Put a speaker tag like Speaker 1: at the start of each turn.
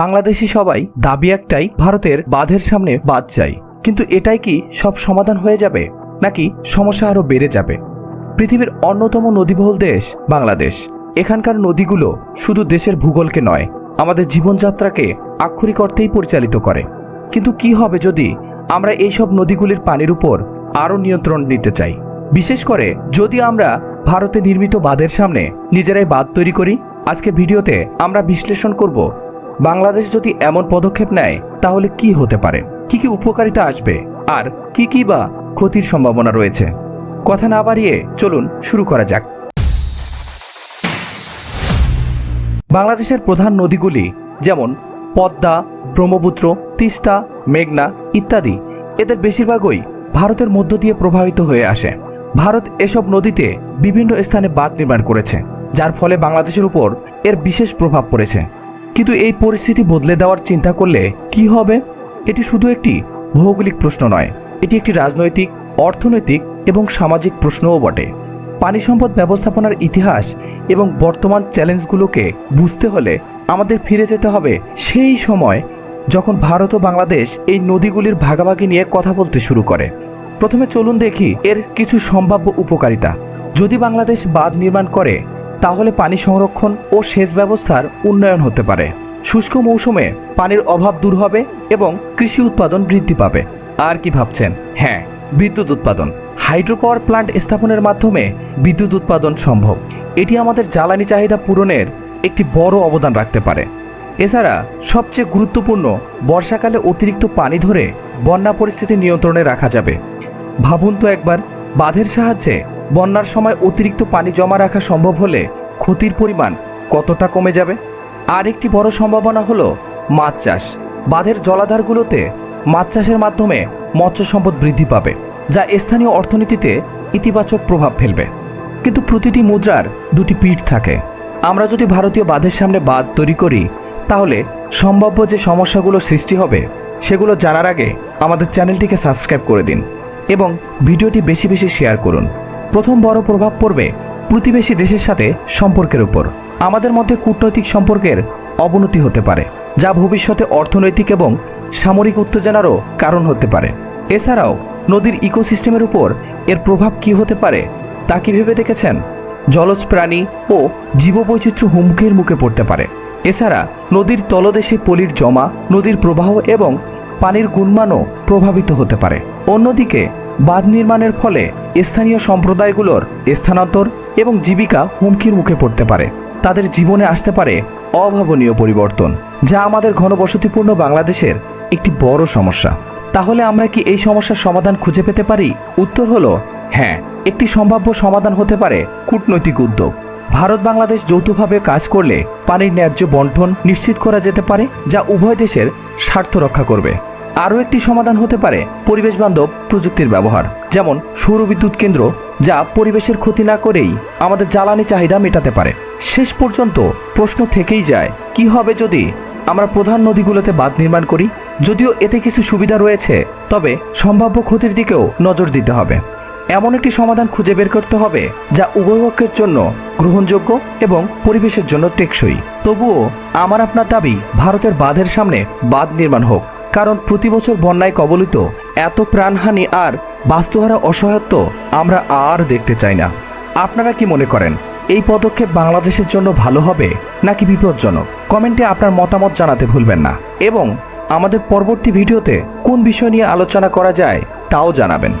Speaker 1: বাংলাদেশি সবাই দাবি একটাই, ভারতের বাঁধের সামনে বাদ চাই। কিন্তু এটাই কি সব সমাধান হয়ে যাবে, নাকি সমস্যা আরও বেড়ে যাবে? পৃথিবীর অন্যতম নদীবহুল দেশ বাংলাদেশ। এখানকার নদীগুলো শুধু দেশের ভূগোলকে নয়, আমাদের জীবনযাত্রাকে আক্ষরিক অর্থেই পরিচালিত করে। কিন্তু কি হবে যদি আমরা এইসব নদীগুলির পানির উপর আরও নিয়ন্ত্রণ নিতে চাই? বিশেষ করে যদি আমরা ভারতে নির্মিত বাঁধের সামনে নিজেরাই বাঁধ তৈরি করি? আজকে ভিডিওতে আমরা বিশ্লেষণ করব বাংলাদেশ যদি এমন পদক্ষেপ নেয়, তাহলে কি হতে পারে? কি কি উপকারিতা আসবে? আর কি কি বা ক্ষতির সম্ভাবনা রয়েছে? কথা না বাড়িয়ে চলুন শুরু করা যাক। বাংলাদেশের প্রধান নদীগুলি যেমন পদ্মা, ব্রহ্মপুত্র, তিস্তা, মেঘনা ইত্যাদি, এদের বেশিরভাগই ভারতের মধ্য দিয়ে প্রভাবিত হয়ে আসে। ভারত এসব নদীতে বিভিন্ন স্থানে বাঁধ নির্মাণ করেছে, যার ফলে বাংলাদেশের উপর এর বিশেষ প্রভাব পড়েছে। কিন্তু এই পরিস্থিতি বদলে দেওয়ার চিন্তা করলে কি হবে? এটি শুধু একটি ভৌগোলিক প্রশ্ন নয়, এটি একটি রাজনৈতিক, অর্থনৈতিক এবং সামাজিক প্রশ্নও বটে। পানি সম্পদ ব্যবস্থাপনার ইতিহাস এবং বর্তমান চ্যালেঞ্জগুলোকে বুঝতে হলে আমাদের ফিরে যেতে হবে সেই সময় যখন ভারত ও বাংলাদেশ এই নদীগুলির ভাগাভাগি নিয়ে কথা বলতে শুরু করে। প্রথমে চলুন দেখি এর কিছু সম্ভাব্য উপকারিতা। যদি বাংলাদেশ বাঁধ নির্মাণ করে তাহলে পানি সংরক্ষণ ও সেচ ব্যবস্থার উন্নয়ন হতে পারে। শুষ্ক মৌসুমে পানির অভাব দূর হবে এবং কৃষি উৎপাদন বৃদ্ধি পাবে। আর কি ভাবছেন? হ্যাঁ বিদ্যুৎ উৎপাদন। হাইড্রো পাওয়ার প্ল্যান্ট স্থাপনের মাধ্যমে বিদ্যুৎ উৎপাদন সম্ভব। এটি আমাদের জ্বালানি চাহিদা পূরণের একটি বড় অবদান রাখতে পারে। এছাড়া সবচেয়ে গুরুত্বপূর্ণ, বর্ষাকালে অতিরিক্ত পানি ধরে বন্যা পরিস্থিতি নিয়ন্ত্রণে রাখা যাবে। ভাবুন তো একবার, বাঁধের সাহায্যে বন্যার সময় অতিরিক্ত পানি জমা রাখা সম্ভব হলে ক্ষতির পরিমাণ কতটা কমে যাবে? আর একটি বড় সম্ভাবনা হলো মাছ চাষ। বাঁধের জলাধারগুলোতে মাছ চাষের মাধ্যমে মৎস্য সম্পদ বৃদ্ধি পাবে, যা স্থানীয় অর্থনীতিতে ইতিবাচক প্রভাব ফেলবে। কিন্তু প্রতিটি মুদ্রার দুটি পিঠ থাকে। আমরা যদি ভারতীয় বাঁধের সামনে বাঁধ তৈরি করি, তাহলে সম্ভাব্য যে সমস্যাগুলো সৃষ্টি হবে, সেগুলো জানার আগে আমাদের চ্যানেলটিকে সাবস্ক্রাইব করে দিন এবং ভিডিওটি বেশি বেশি শেয়ার করুন। প্রথম বড় প্রভাব পড়বে প্রতিবেশী দেশের সাথে সম্পর্কের উপর। আমাদের মধ্যে কূটনৈতিক সম্পর্কের অবনতি হতে পারে, যা ভবিষ্যতে অর্থনৈতিক এবং সামরিক উত্তেজনারও কারণ হতে পারে। এছাড়াও, নদীর ইকোসিস্টেমের উপর এর প্রভাব কি হতে পারে, তা কি ভেবে দেখেছেন? জলজ প্রাণী ও জীববৈচিত্র্য হুমকির মুখে পড়তে পারে। এছাড়া, নদীর তলদেশে পলির জমা, নদীর প্রবাহ এবং পানির গুণমানও প্রভাবিত হতে পারে। অন্যদিকে বাঁধ নির্মাণের ফলে স্থানীয় সম্প্রদায়গুলোর স্থানান্তর এবং জীবিকা হুমকির মুখে পড়তে পারে। তাদের জীবনে আসতে পারে অভাবনীয় পরিবর্তন, যা আমাদের ঘনবসতিপূর্ণ বাংলাদেশের একটি বড় সমস্যা। তাহলে আমরা কি এই সমস্যার সমাধান খুঁজে পেতে পারি? উত্তর হলো হ্যাঁ একটি সম্ভাব্য সমাধান হতে পারে কূটনৈতিক উদ্যোগ। ভারত বাংলাদেশ যৌথভাবে কাজ করলে পানির ন্যায্য বন্টন নিশ্চিত করা যেতে পারে, যা উভয় দেশের স্বার্থ রক্ষা করবে। আরও একটি সমাধান হতে পারে পরিবেশ বান্ধব প্রযুক্তির ব্যবহার, যেমন সৌর বিদ্যুৎ কেন্দ্র, যা পরিবেশের ক্ষতি না করেই আমাদের জ্বালানি চাহিদা মেটাতে পারে। শেষ পর্যন্ত প্রশ্ন থেকেই যায়, কি হবে যদি আমরা প্রধান নদীগুলোতে বাঁধ নির্মাণ করি? যদিও এতে কিছু সুবিধা রয়েছে, তবে সম্ভাব্য ক্ষতির দিকেও নজর দিতে হবে। এমন একটি সমাধান খুঁজে বের করতে হবে, যা উভয় পক্ষের জন্য গ্রহণযোগ্য এবং পরিবেশের জন্য টেকসই। তবুও আমার আপনার দাবি, ভারতের বাঁধের সামনে বাঁধ নির্মাণ হোক। কারণ প্রতি বছর বন্যায় কবলিত এত প্রাণহানি আর বাস্তুহারা অসহায়ত্ব আমরা আর দেখতে চাই না। আপনারা কি মনে করেন, এই পদক্ষেপ বাংলাদেশের জন্য ভালো হবে নাকি বিপজ্জনক? কমেন্টে আপনার মতামত জানাতে ভুলবেন না। এবং আমাদের পরবর্তী ভিডিওতে কোন বিষয় নিয়ে আলোচনা করা যায় তাও জানাবেন।